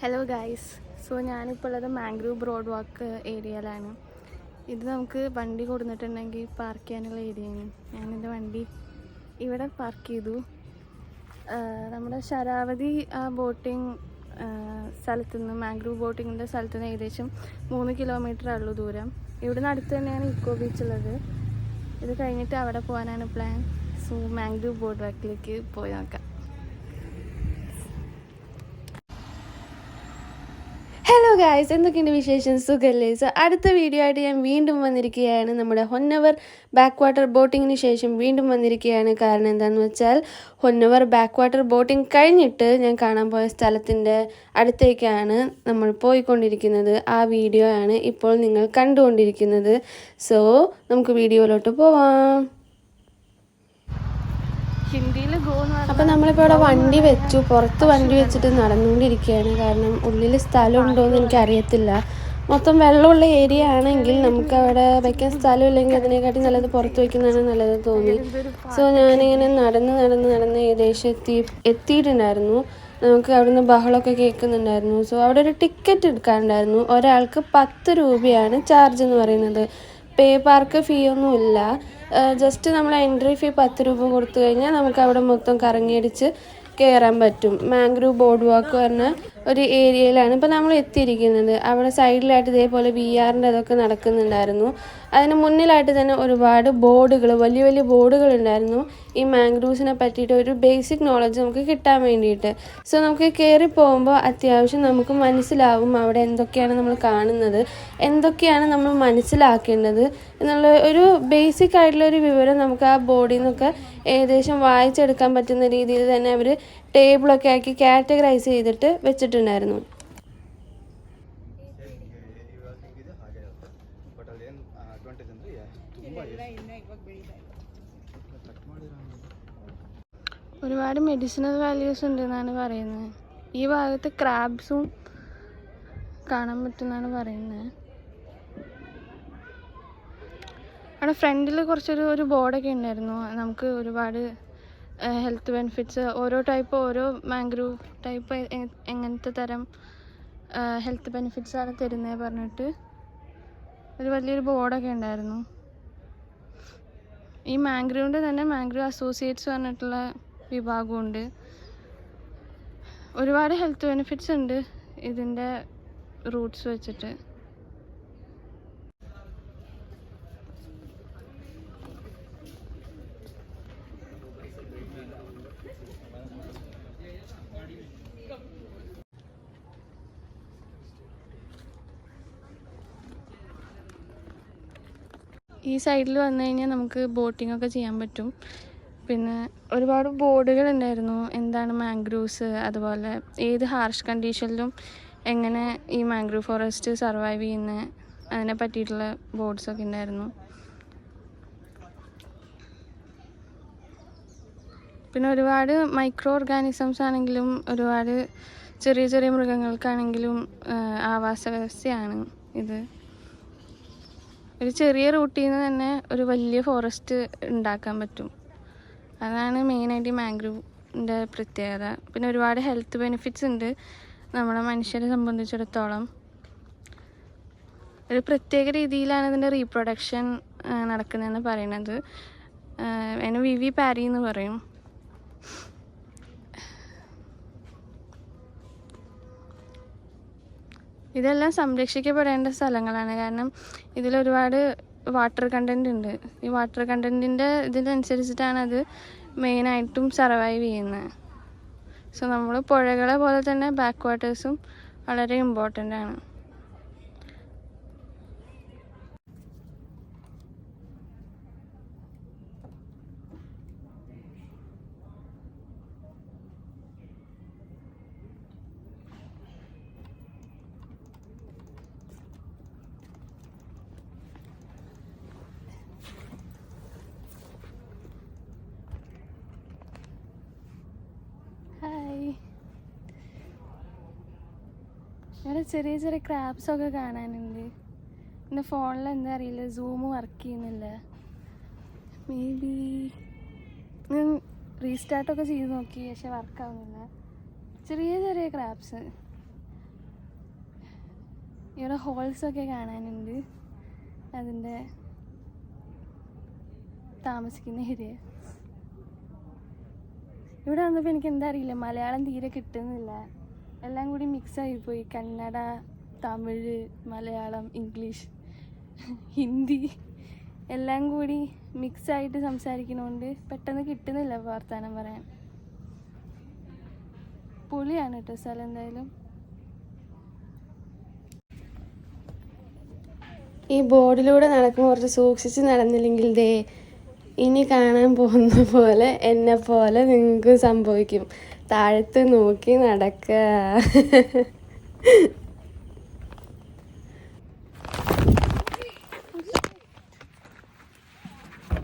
Hello guys so ഞാനിപ്പോൾ ഉള്ളത് mangrove broad വാക്ക് ഏരിയയിലാണ് ഇത് നമുക്ക് വണ്ടി കൊടുത്തിട്ടുണ്ടെങ്കിൽ പാർക്ക് ചെയ്യാനുള്ള ഏരിയയാണ് ഞാനെന്റെ വണ്ടി ഇവിടെ പാർക്ക് ചെയ്തു. നമ്മുടെ ശരാവതി ആ ബോട്ടിംഗ് സ്ഥലത്തു നിന്ന് മാംഗ്രൂവ് ബോട്ടിങ്ങിന്റെ സ്ഥലത്ത് നിന്ന് ഏകദേശം മൂന്ന് കിലോമീറ്റർ ഉള്ളൂ ദൂരം. ഇവിടുന്ന് അടുത്ത് തന്നെയാണ് ഇക്കോ ബീച്ച് ഉള്ളത്. ഇത് കഴിഞ്ഞിട്ട് അവിടെ പോകാനാണ് പ്ലാൻ സോ മാംഗ്രൂവ് ബോട്ട് വാക്കിലേക്ക് പോയി നോക്കാം ഹലോ ഗായ്സ് എന്തൊക്കെയുണ്ട് വിശേഷം? സുഖല്ലേ? സോ അടുത്ത വീഡിയോ ആയിട്ട് ഞാൻ വീണ്ടും വന്നിരിക്കുകയാണ്. നമ്മുടെ ഹൊന്നവർ ബാക്ക് വാട്ടർ ബോട്ടിങ്ങിന് ശേഷം വീണ്ടും വന്നിരിക്കുകയാണ്. കാരണം എന്താണെന്ന് വെച്ചാൽ ഹൊന്നവർ ബാക്ക് വാട്ടർ ബോട്ടിംഗ് കഴിഞ്ഞിട്ട് ഞാൻ കാണാൻ പോയ സ്ഥലത്തിന്റെ അടുത്തേക്കാണ് നമ്മൾ പോയിക്കൊണ്ടിരിക്കുന്നത്. ആ വീഡിയോ ആണ് ഇപ്പോൾ നിങ്ങൾ കണ്ടുകൊണ്ടിരിക്കുന്നത്. സോ നമുക്ക് വീഡിയോയിലോട്ട് പോവാം. ഹിന്ദിയിൽ ഗോ അപ്പൊ നമ്മളിപ്പോ ഇവിടെ വണ്ടി വെച്ചു. പുറത്ത് വണ്ടി വെച്ചിട്ട് നടന്നുകൊണ്ടിരിക്കുകയാണ്. കാരണം ഉള്ളിൽ സ്ഥലം ഉണ്ടോ എന്ന് എനിക്ക് അറിയത്തില്ല മൊത്തം വെള്ളമുള്ള ഏരിയ ആണെങ്കിൽ നമുക്ക് അവിടെ വെക്കാൻ സ്ഥലം ഇല്ലെങ്കിൽ അതിനെക്കാട്ടി നല്ലത് പുറത്ത് വെക്കുന്നതാണ് നല്ലത് തോന്നി. സോ ഞാനിങ്ങനെ നടന്ന് നടന്ന് നടന്ന് ഏകദേശം എത്തി എത്തിയിട്ടുണ്ടായിരുന്നു. നമുക്ക് അവിടുന്ന് ബഹളമൊക്കെ കേൾക്കുന്നുണ്ടായിരുന്നു. സോ അവിടെ ഒരു ടിക്കറ്റ് എടുക്കാനുണ്ടായിരുന്നു. ഒരാൾക്ക് പത്ത് രൂപയാണ് ചാർജ് എന്ന് പറയുന്നത്. പേ പാർക്ക് ഫീ ഒന്നും ഇല്ല. ജസ്റ്റ് നമ്മൾ എൻട്രി ഫീ പത്ത് രൂപ കൊടുത്തു കഴിഞ്ഞാൽ നമുക്ക് അവിടെ മൊത്തം കറങ്ങിയടിച്ച് കയറാൻ പറ്റും. മാംഗ്രൂവ് ബോർഡ് വാക്ക് പറഞ്ഞ ഒരു ഏരിയയിലാണ് ഇപ്പോൾ നമ്മൾ എത്തിയിരിക്കുന്നത്. അവിടെ സൈഡിലായിട്ട് ഇതേപോലെ ബി ആറിന്റെ അതൊക്കെ നടക്കുന്നുണ്ടായിരുന്നു. അതിന് മുന്നിലായിട്ട് തന്നെ ഒരുപാട് ബോർഡുകൾ വലിയ വലിയ ബോർഡുകൾ ഉണ്ടായിരുന്നു ഈ മാംഗ്രൂവ്സിനെ പറ്റിയിട്ട് ഒരു ബേസിക് നോളജ് നമുക്ക് കിട്ടാൻ വേണ്ടിയിട്ട്. സോ നമുക്ക് കയറി പോകുമ്പോൾ അത്യാവശ്യം നമുക്ക് മനസ്സിലാവും അവിടെ എന്തൊക്കെയാണ് നമ്മൾ കാണുന്നത് എന്തൊക്കെയാണ് നമ്മൾ മനസ്സിലാക്കേണ്ടത് എന്നുള്ള ഒരു ബേസിക് ആയിട്ടുള്ള ഒരു വിവരം നമുക്ക് ആ ബോർഡിൽ നിന്നൊക്കെ ഏകദേശം വായിച്ചെടുക്കാൻ പറ്റുന്ന രീതിയിൽ തന്നെ അവർ ടേബിളൊക്കെ ആക്കി കാറ്റഗറൈസ് ചെയ്തിട്ട് വെച്ചിട്ടുണ്ടായിരുന്നു. ഒരുപാട് മെഡിസിനൽ വാല്യൂസ് ഉണ്ട് എന്നാണ് പറയുന്നത്. ഈ ഭാഗത്ത് ക്രാബ്സും കാണാൻ പറ്റുമെന്നാണ് പറയുന്നത്. അവിടെ ഫ്രണ്ടിൽ കുറച്ചൊരു ഒരു ബോർഡൊക്കെ ഉണ്ടായിരുന്നു. നമുക്ക് ഒരുപാട് ഹെൽത്ത് ബെനിഫിറ്റ്സ് ഓരോ ടൈപ്പ് ഓരോ മാംഗ്രൂവ് ടൈപ്പ് എങ്ങനത്തെ തരം ഹെൽത്ത് ബെനിഫിറ്റ്സ് ആണ് തരുന്നത് പറഞ്ഞിട്ട് ഒരു വലിയൊരു ബോർഡൊക്കെ ഉണ്ടായിരുന്നു. ഈ മാംഗ്രൂവിന്റെ തന്നെ മാംഗ്രൂവ് അസോസിയേറ്റ്സ് പറഞ്ഞിട്ടുള്ള വിഭാഗമുണ്ട്. ഒരുപാട് ഹെൽത്ത് ബെനിഫിറ്റ്സ് ഉണ്ട് ഇതിന്റെ റൂട്ട്സ് വെച്ചിട്ട്. ഈ സൈഡിൽ വന്നു കഴിഞ്ഞാൽ നമുക്ക് ബോട്ടിംഗ് ഒക്കെ ചെയ്യാൻ പറ്റും. പിന്നെ ഒരുപാട് ബോർഡുകൾ ഉണ്ടായിരുന്നു എന്താണ് മാംഗ്രൂവ്സ് അതുപോലെ ഏത് ഹാർഷ് കണ്ടീഷനിലും എങ്ങനെ ഈ മാംഗ്രൂവ് ഫോറസ്റ്റ് സർവൈവ് ചെയ്യുന്ന അതിനെ പറ്റിയിട്ടുള്ള ബോർഡ്സൊക്കെ ഉണ്ടായിരുന്നു. പിന്നെ ഒരുപാട് മൈക്രോ ഓർഗാനിസംസ് ആണെങ്കിലും ഒരുപാട് ചെറിയ ചെറിയ മൃഗങ്ങൾക്കാണെങ്കിലും ആവാസ വ്യവസ്ഥയാണ് ഇത്. ഒരു ചെറിയ റൂട്ടിൽ നിന്ന് തന്നെ ഒരു വലിയ ഫോറസ്റ്റ് ഉണ്ടാക്കാൻ പറ്റും. അതാണ് മെയിനായിട്ട് ഈ മാംഗ്രൂവിന്റെ പ്രത്യേകത. പിന്നെ ഒരുപാട് ഹെൽത്ത് ബെനിഫിറ്റ്സ് ഉണ്ട് നമ്മളെ മനുഷ്യരെ സംബന്ധിച്ചിടത്തോളം. ഒരു പ്രത്യേക രീതിയിലാണ് ഇതിന്റെ റീപ്രൊഡക്ഷൻ നടക്കുന്നതെന്ന് പറയുന്നത്. അതിന് വി വി പാരി എന്ന് പറയും. ഇതെല്ലാം സംരക്ഷിക്കപ്പെടേണ്ട സ്ഥലങ്ങളാണ്. കാരണം ഇതിലൊരുപാട് വാട്ടർ കണ്ടന്റ് ഉണ്ട്. ഈ വാട്ടർ കണ്ടന്റിന്റെ ഇതിനനുസരിച്ചിട്ടാണ് അത് മെയിനായിട്ടും സർവൈവ് ചെയ്യുന്നത് സോ നമ്മൾ പുഴകളെ പോലെ തന്നെ ബാക്ക് വാട്ടേഴ്സും വളരെ ഇമ്പോർട്ടന്റ് ആണ്. ഇവിടെ ചെറിയ ചെറിയ ക്രാബ്സ് ഒക്കെ കാണാനുണ്ട്. എന്റെ ഫോണിൽ എന്താ അറിയില്ല സൂം വർക്ക് ചെയ്യുന്നില്ല. മേ ബി ഞാൻ റീസ്റ്റാർട്ടൊക്കെ ചെയ്ത് നോക്കി പക്ഷെ വർക്ക് ആവുന്നില്ല. ചെറിയ ചെറിയ ക്രാബ്സ് ഇവിടെ ഹോൾസൊക്കെ കാണാനുണ്ട്. അതിന്റെ താമസിക്കുന്ന ഏരിയ ഇവിടെ വന്നപ്പോൾ എനിക്ക് എന്താ അറിയില്ല മലയാളം തീരെ കിട്ടുന്നില്ല. എല്ലാം കൂടി മിക്സ് ആയിപ്പോയി കന്നഡ തമിഴ് മലയാളം ഇംഗ്ലീഷ് ഹിന്ദി എല്ലാം കൂടി മിക്സ് ആയിട്ട് സംസാരിക്കുന്നതുകൊണ്ട് പെട്ടെന്ന് കിട്ടുന്നില്ല വർത്തമാനം പറയാൻ. പൊളിയാണ് കേട്ടോ സ്ഥലം എന്തായാലും. ഈ ബോർഡിലൂടെ നടക്കുമ്പോൾ കുറച്ച് സൂക്ഷിച്ച് നടന്നില്ലെങ്കിൽ ദേ ഇനി കാണാൻ പോകുന്ന പോലെ എന്നെ പോലെ നിങ്ങൾക്ക് സംഭവിക്കും. താഴത്ത് നോക്കി നടക്ക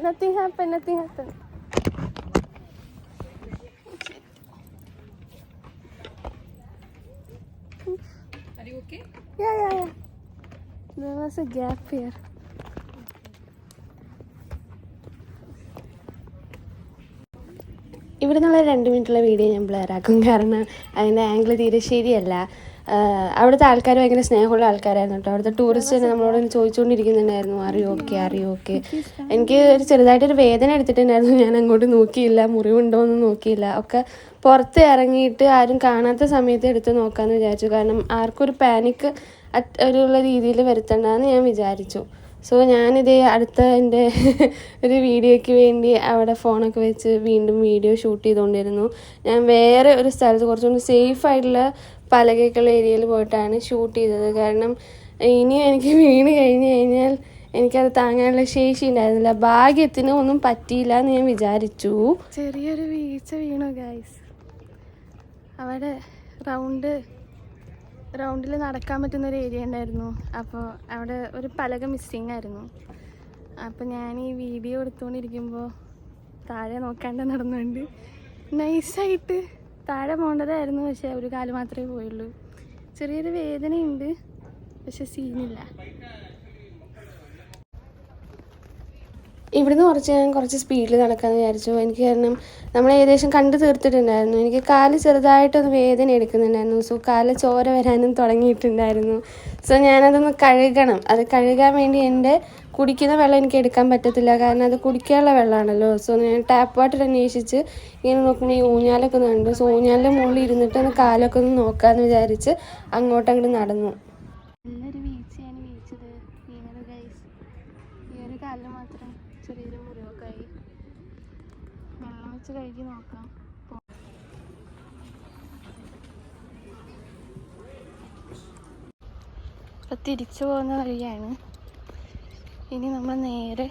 Nothing happened, nothing happened. Are you okay? Yeah, yeah, yeah. There was a gap here. ഇവിടെ നിന്നുള്ള രണ്ട് മിനിറ്റുള്ള വീഡിയോ ഞാൻ ബ്ലറാക്കും കാരണം അതിന്റെ ആംഗിൾ തീരെ ശരിയല്ല. അവിടുത്തെ ആൾക്കാർ ഭയങ്കര സ്നേഹമുള്ള ആൾക്കാരായിരുന്നു കേട്ടോ. അവിടുത്തെ ടൂറിസ്റ്റ് തന്നെ നമ്മളോട് ചോദിച്ചുകൊണ്ടിരിക്കുന്നുണ്ടായിരുന്നു അറിയോ ഓക്കെ അറിയോ ഓക്കെ. എനിക്ക് ഒരു ചെറുതായിട്ടൊരു വേദന എടുത്തിട്ടുണ്ടായിരുന്നു. ഞാൻ അങ്ങോട്ട് നോക്കിയില്ല. മുറിവുണ്ടോ എന്ന് നോക്കിയില്ല. ഒക്കെ പുറത്ത് ഇറങ്ങിയിട്ട് ആരും കാണാത്ത സമയത്ത് എടുത്ത് നോക്കാമെന്ന് വിചാരിച്ചു. കാരണം ആർക്കും ഒരു പാനിക് ഒരു രീതിയിൽ വരുത്തണ്ടെന്ന് ഞാൻ വിചാരിച്ചു. സോ ഞാനിത് അടുത്ത എന്റെ ഒരു വീഡിയോയ്ക്ക് വേണ്ടി അവിടെ ഫോണൊക്കെ വെച്ച് വീണ്ടും വീഡിയോ ഷൂട്ട് ചെയ്തുകൊണ്ടിരുന്നു. ഞാൻ വേറെ ഒരു സ്ഥലത്ത് കുറച്ചുകൂടി സേഫ് ആയിട്ടുള്ള പലകയ്ക്കുള്ള ഏരിയയിൽ പോയിട്ടാണ് ഷൂട്ട് ചെയ്തത്. കാരണം ഇനി എനിക്ക് വീണ് കഴിഞ്ഞ് കഴിഞ്ഞാൽ എനിക്കത് താങ്ങാനുള്ള ശേഷി ഉണ്ടായിരുന്നില്ല. ഭാഗ്യത്തിന് ഒന്നും പറ്റിയില്ല എന്ന് ഞാൻ വിചാരിച്ചു. ചെറിയൊരു വീഴ്ച വീണു ഗൈസ് അവിടെ റൗണ്ട് റൗണ്ടിൽ നടക്കാൻ പറ്റുന്ന ഒരു ഏരിയ ഉണ്ടായിരുന്നു. അപ്പോൾ അവിടെ ഒരു പലക മിസ്സിങ് ആയിരുന്നു. അപ്പോൾ ഞാൻ ഈ വീഡിയോ എടുത്തുകൊണ്ടിരിക്കുമ്പോൾ താഴെ നോക്കാണ്ട് നടന്നുകൊണ്ട് നൈസായിട്ട് താഴെ പോകേണ്ടതായിരുന്നു പക്ഷേ ഒരു കാൽ മാത്രമേ പോയുള്ളൂ. ചെറിയൊരു വേദനയുണ്ട് പക്ഷെ സീനില്ല ഇവിടുന്ന് കുറച്ച് ഞാൻ കുറച്ച് സ്പീഡിൽ നടക്കാമെന്ന് വിചാരിച്ചു. എനിക്ക് കാരണം നമ്മൾ ഏകദേശം കണ്ടു തീർത്തിട്ടുണ്ടായിരുന്നു. എനിക്ക് കാൽ ചെറുതായിട്ടൊന്ന് വേദന എടുക്കുന്നുണ്ടായിരുന്നു. സോ കാൽ ചോര വരാനും തുടങ്ങിയിട്ടുണ്ടായിരുന്നു. സോ ഞാനതൊന്ന് കഴുകണം. അത് കഴുകാൻ വേണ്ടി എന്റെ കുടിക്കുന്ന വെള്ളം എനിക്ക് എടുക്കാൻ പറ്റത്തില്ല. കാരണം അത് കുടിക്കാനുള്ള വെള്ളമാണല്ലോ. സോ ഞാൻ ടാപ്പ് വാട്ടർ അന്വേഷിച്ച് ഇങ്ങനെ നോക്കുമ്പോൾ ഈ ഊഞ്ഞാലൊക്കെ കണ്ടു. സോ ഊഞ്ഞാലിന്റെ മുകളിൽ ഇരുന്നിട്ട് ഒന്ന് കാലൊക്കെ ഒന്ന് നോക്കാമെന്ന് വിചാരിച്ച് അങ്ങോട്ടങ്ങോട്ട് നടന്നു നല്ലൊരു വീഴ്ചയാണ് വീഴ്ചത് വീണത് ഗൈസ് ഈ ഒരു കാലിൽ മാത്രം ചെറിയൊരു മുറിവൊക്കെ ആയി വെച്ച് കഴുകി നോക്കാം. അപ്പം തിരിച്ചു പോകുന്ന വഴിയാണ്. ഇനി നമ്മൾ നേരെ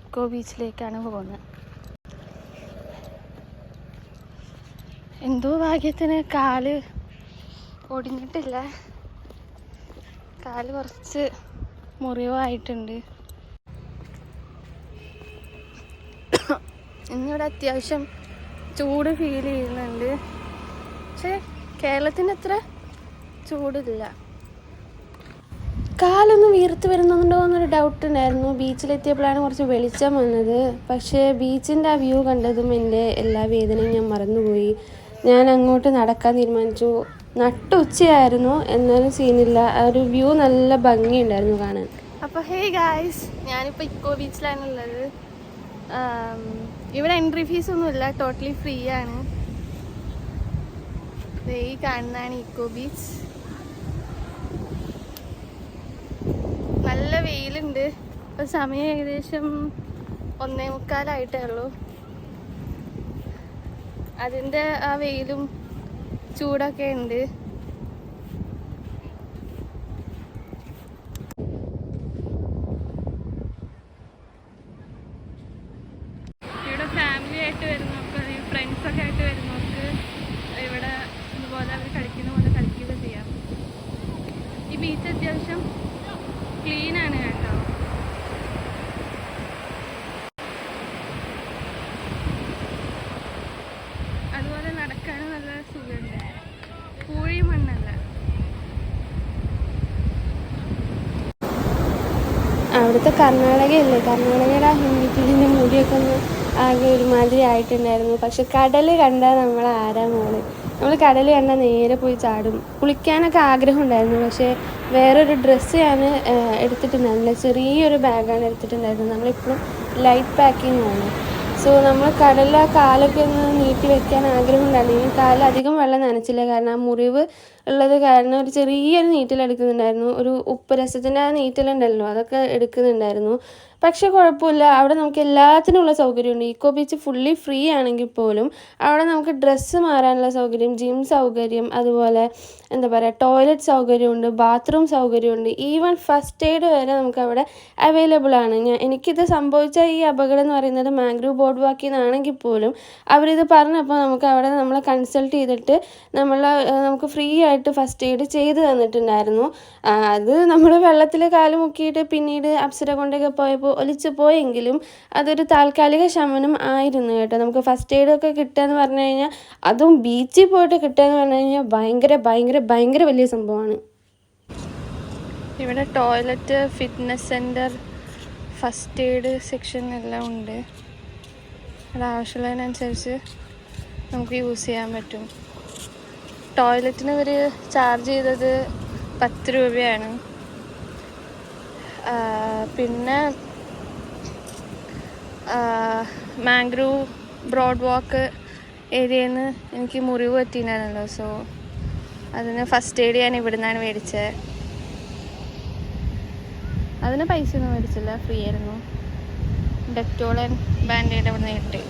ഇക്കോ ബീച്ചിലേക്കാണ് പോകുന്നത്. എന്തോ ഭാഗ്യത്തിന് കാൽ ഒടിഞ്ഞിട്ടില്ല. കാൽ കുറച്ച് മുറിവായിട്ടുണ്ട്. ഇന്നിവിടെ അത്യാവശ്യം ചൂട് ഫീൽ ചെയ്യുന്നുണ്ട്. പക്ഷേ കേരളത്തിന് അത്ര ചൂടില്ല. കാലൊന്ന് വീർത്ത് വരുന്നുണ്ടോ എന്നൊരു ഡൗട്ട് ഉണ്ടായിരുന്നു. ബീച്ചിലെത്തിയപ്പോഴാണ് കുറച്ച് വെളിച്ചം വന്നത്. പക്ഷേ ബീച്ചിന്റെ ആ വ്യൂ കണ്ടതും എന്റെ എല്ലാ വേദനയും ഞാൻ മറന്നുപോയി. ഞാൻ അങ്ങോട്ട് നടക്കാൻ തീരുമാനിച്ചു. നട്ടുച്ചയായിരുന്നു എന്നാലും സീനില്ല. ആ ഒരു വ്യൂ നല്ല ഭംഗിയുണ്ടായിരുന്നു കാണാൻ. അപ്പോൾ ഹേ ഗായ്സ് ഞാനിപ്പോൾ ഇക്കോ ബീച്ചിലാണുള്ളത്. ഇവിടെ എൻട്രി ഫീസ് ഒന്നുമില്ല ടോട്ടലി ഫ്രീ ആണ്. ഈ കാണുന്നതാണ് ഇക്കോ ബീച്ച് നല്ല വെയിലുണ്ട്. ഇപ്പൊ സമയം ഏകദേശം ഒന്നേ മുക്കാലായിട്ടേ ഉള്ളൂ. അതിന്റെ ആ വെയിലും ചൂടൊക്കെ ഉണ്ട് ഇവിടെ ഫാമിലി ആയിട്ട് വരുന്നവർക്ക് ഫ്രണ്ട്സൊക്കെ ആയിട്ട് വരുന്നവർക്ക് ഇവിടെ ഇതുപോലെ അവർ കളിക്കുന്ന പോലെ കളിക്കുകയൊക്കെ ചെയ്യാം ഈ ബീച്ച് അത്യാവശ്യം ആണ് കേട്ടോ. അതുപോലെ നടക്കാനും നല്ല സുഖമുണ്ട്. പൂഴി മണ്ണല്ല. അവിടുത്തെ കർണാടകയല്ലേ? കർണാടകയുടെ ആ ഹിന്ദിക്കിളിന്റെ മുടിയൊക്കെ ഒന്ന് ആകെ ഒരുമാതിരി ആയിട്ടുണ്ടായിരുന്നു. പക്ഷെ കടൽ കണ്ടാൽ നമ്മൾ ആരാ മോൾ? നമ്മൾ കടൽ കണ്ടാൽ നേരെ പോയി ചാടും. കുളിക്കാനൊക്കെ ആഗ്രഹം ഉണ്ടായിരുന്നു പക്ഷേ വേറൊരു ഡ്രസ്സ് ഞാൻ എടുത്തിട്ടുണ്ടായിരുന്നില്ല. ചെറിയൊരു ബാഗാണ് എടുത്തിട്ടുണ്ടായിരുന്നത്. നമ്മളിപ്പോഴും ലൈറ്റ് പാക്കിംഗ് ആണ്. സോ നമ്മൾ കടലിൽ ആ കാലൊക്കെ ഒന്ന് നീട്ടി വെക്കാൻ ആഗ്രഹം ഉണ്ടായിരുന്നു ഈ കാലിൽ അധികം വെള്ളം നനച്ചില്ല. കാരണം ആ മുറിവ് ഉള്ളത് കാരണം ഒരു ചെറിയൊരു നീറ്റൽ എടുക്കുന്നുണ്ടായിരുന്നു. ഒരു ഉപ്പ് രസത്തിന്റെ ആ നീറ്റലുണ്ടല്ലോ അതൊക്കെ എടുക്കുന്നുണ്ടായിരുന്നു. പക്ഷെ കുഴപ്പമില്ല. അവിടെ നമുക്ക് എല്ലാത്തിനുമുള്ള സൗകര്യമുണ്ട്. ഈക്കോ ബീച്ച് ഫുള്ളി ഫ്രീ ആണെങ്കിൽ പോലും അവിടെ നമുക്ക് ഡ്രസ്സ് മാറാനുള്ള സൗകര്യം ജിം സൗകര്യം അതുപോലെ എന്താ പറയുക ടോയ്ലറ്റ് സൗകര്യമുണ്ട് ബാത്റൂം സൗകര്യമുണ്ട്. ഈവൻ ഫസ്റ്റ് എയ്ഡ് വരെ നമുക്ക് അവിടെ അവൈലബിൾ ആണ്. ഞാൻ എനിക്കിത് സംഭവിച്ച ഈ അപകടം എന്ന് പറയുന്നത് മാംഗ്രൂവ് ബോർഡ് വാക്കിൽ നിന്നാണെങ്കിൽ പോലും അവരിത് പറഞ്ഞപ്പോൾ നമുക്ക് അവിടെ നമ്മളെ കൺസൾട്ട് ചെയ്തിട്ട് നമ്മൾ നമുക്ക് ഫ്രീ ആയിട്ട് ഫസ്റ്റ് എയ്ഡ് ചെയ്ത് തന്നിട്ടുണ്ടായിരുന്നു. അത് നമ്മൾ വെള്ളത്തിൽ കാൽ മുക്കിയിട്ട് പിന്നീട് അപ്സര കൊണ്ടൊക്കെ പോയപ്പോൾ ഒലിച്ചു പോയെങ്കിലും അതൊരു താൽക്കാലിക ശമനം ആയിരുന്നു കേട്ടോ. നമുക്ക് ഫസ്റ്റ് എയ്ഡ് ഒക്കെ കിട്ടുക എന്ന് പറഞ്ഞു കഴിഞ്ഞാൽ അതും ബീച്ചിൽ പോയിട്ട് കിട്ടുക എന്ന് പറഞ്ഞു കഴിഞ്ഞാൽ ഭയങ്കര ഭയങ്കര ഭയങ്കര വലിയ സംഭവമാണ്. ഇവിടെ toilet fitness centre first aid section എല്ലാം ഉണ്ട്. അത് ആവശ്യമുള്ളതിനനുസരിച്ച് നമുക്ക് യൂസ് ചെയ്യാൻ പറ്റും. ടോയ്ലറ്റിന് ഇവർ ചാർജ് ചെയ്തത് പത്ത് രൂപയാണ്. പിന്നെ മാംഗ്രൂവ് ബ്രോഡ് വാക്ക് ഏരിയയിൽ നിന്ന് എനിക്ക് മുറിവ് പറ്റിയിട്ടുണ്ടായിരുന്നല്ലോ സോ അതിന് ഫസ്റ്റ് എയ്ഡ് ഞാൻ ഇവിടെ നിന്നാണ് മേടിച്ചത് അതിന് പൈസ ഒന്നും മേടിച്ചില്ല. ഫ്രീ ആയിരുന്നു. ഡെറ്റോൾ ആൻഡ് ബാൻഡേഡ് അവിടെ നിന്ന് കിട്ടി.